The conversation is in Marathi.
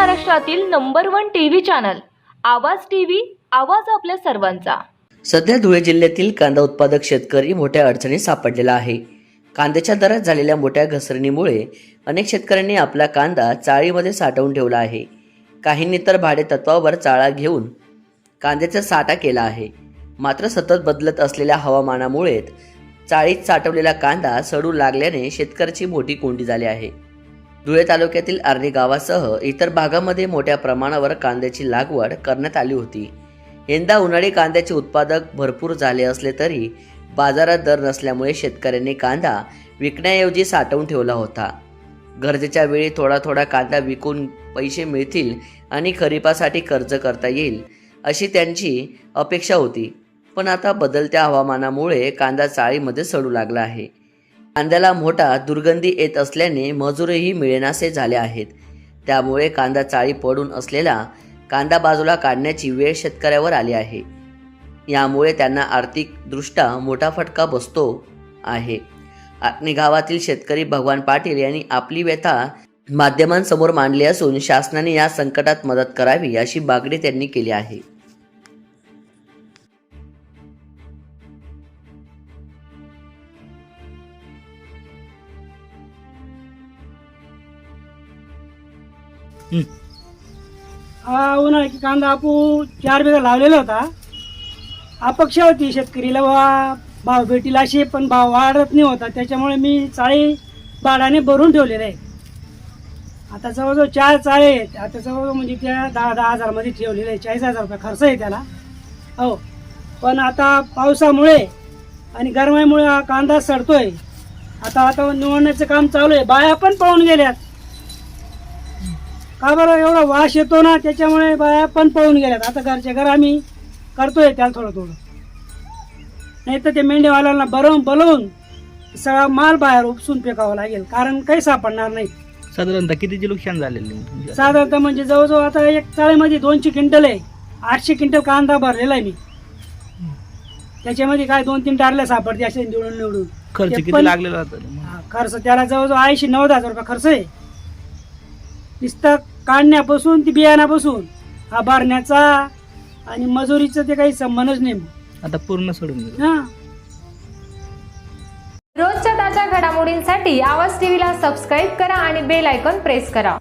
महाराष्ट्रातील number one TV channel Awaaz TV Awaaz आपल्या सर्वांचा. सध्या धुळे जिल्ह्यातील कांदा उत्पादक शेतकरी मोठ्या अडचणीत सापडलेला आहे. कांद्याच्या दरात झालेल्या मोठ्या घसरणीमुळे अनेक शेतकऱ्यांनी आपला कांदा चाळीमध्ये साठवून ठेवला आहे. काहींनी तर भाडे तत्वावर चाळा घेऊन कांद्याचा साठा केला आहे. मात्र सतत बदलत असलेल्या हवामानामुळे चाळीत साठवलेला कांदा सडू लागल्याने शेतकऱ्याची मोठी कोंडी झाली आहे. धुळे तालुक्यातील आर्णी गावासह इतर भागामध्ये मोठ्या प्रमाणावर कांद्याची लागवड करण्यात आली होती. यंदा उन्हाळी कांद्याचे उत्पादक भरपूर झाले असले तरी बाजारात दर नसल्यामुळे शेतकऱ्यांनी कांदा विकण्याऐवजी साठवून ठेवला होता. गरजेच्या वेळी थोडा थोडा कांदा विकून पैसे मिळतील आणि खरीपासाठी कर्ज करता येईल अशी त्यांची अपेक्षा होती. पण आता बदलत्या हवामानामुळे कांदा चाळीमध्ये सडू लागला आहे. कांद्याला मोठा दुर्गंधी येत असल्याने मजूरही मिळेनासे झाले आहेत. त्यामुळे कांदा चाळी पडून असलेला कांदा बाजूला काढण्याची वेळ शेतकऱ्यावर आली आहे. यामुळे त्यांना आर्थिकदृष्ट्या मोठा फटका बसतो आहे. आत्मी गावातील शेतकरी भगवान पाटील यांनी आपली व्यथा माध्यमांसमोर मांडली असून शासनाने या संकटात मदत करावी अशी मागणी त्यांनी केली आहे. हा उन्हाळा की कांदा आपू चार बिघा लावलेला होता. अपेक्षा होती शेतकरीला बा भाव भेटील अशी पण भाव वाढत नाही होता. त्याच्यामुळे मी चाळी बाडाने भरून ठेवलेले आहे. आता जवळजवळ चार चाळे आहेत. आता जवळजवळ म्हणजे त्या दहा दहा हजारमध्ये ठेवलेले आहे. चाळीस हजार रुपये खर्च आहे त्याला. हो. पण आता पावसामुळे आणि गरमाईमुळे हा कांदा सडतोय. आता आता निवडण्याचं काम चालू आहे. बाया पण पाहून गेल्यात. का बरं एवढा वास येतो ना त्याच्यामुळे बाया पण पळून गेल्यात. आता घरच्या घर आम्ही करतोय त्याला थोडं थोडं. नाही तर ते मेंढेवाल्यांना बरवून बोलवून सगळा माल बाहेर उपसून फेकावा लागेल कारण काही सापडणार नाही. साधारणतः कितीचे नुकसान झालेले म्हणजे साधारणतः म्हणजे जवळजवळ आता एक चाळीमध्ये दोनशे क्विंटल आहे. आठशे क्विंटल कांदा भरलेला आहे मी. त्याच्यामध्ये काय दोन तीन टारल्या सापडते असे निवडून निवडून खर्च ते किती पण- लागलेला होता हा, खर्च त्याला जवळजवळ ऐंशी नव्वद हजार रुपये खर्च आहे. नुसतं काढण्यापासून ती बियाण्यापासून. हा भरण्याचा आणि मजुरीचं ते काही संबंधच नाही आता पूर्ण सोडून हा. रोजच्या ताज्या घडामोडींसाठी आवाज टीव्हीला सबस्क्राईब करा आणि बेल आयकॉन प्रेस करा.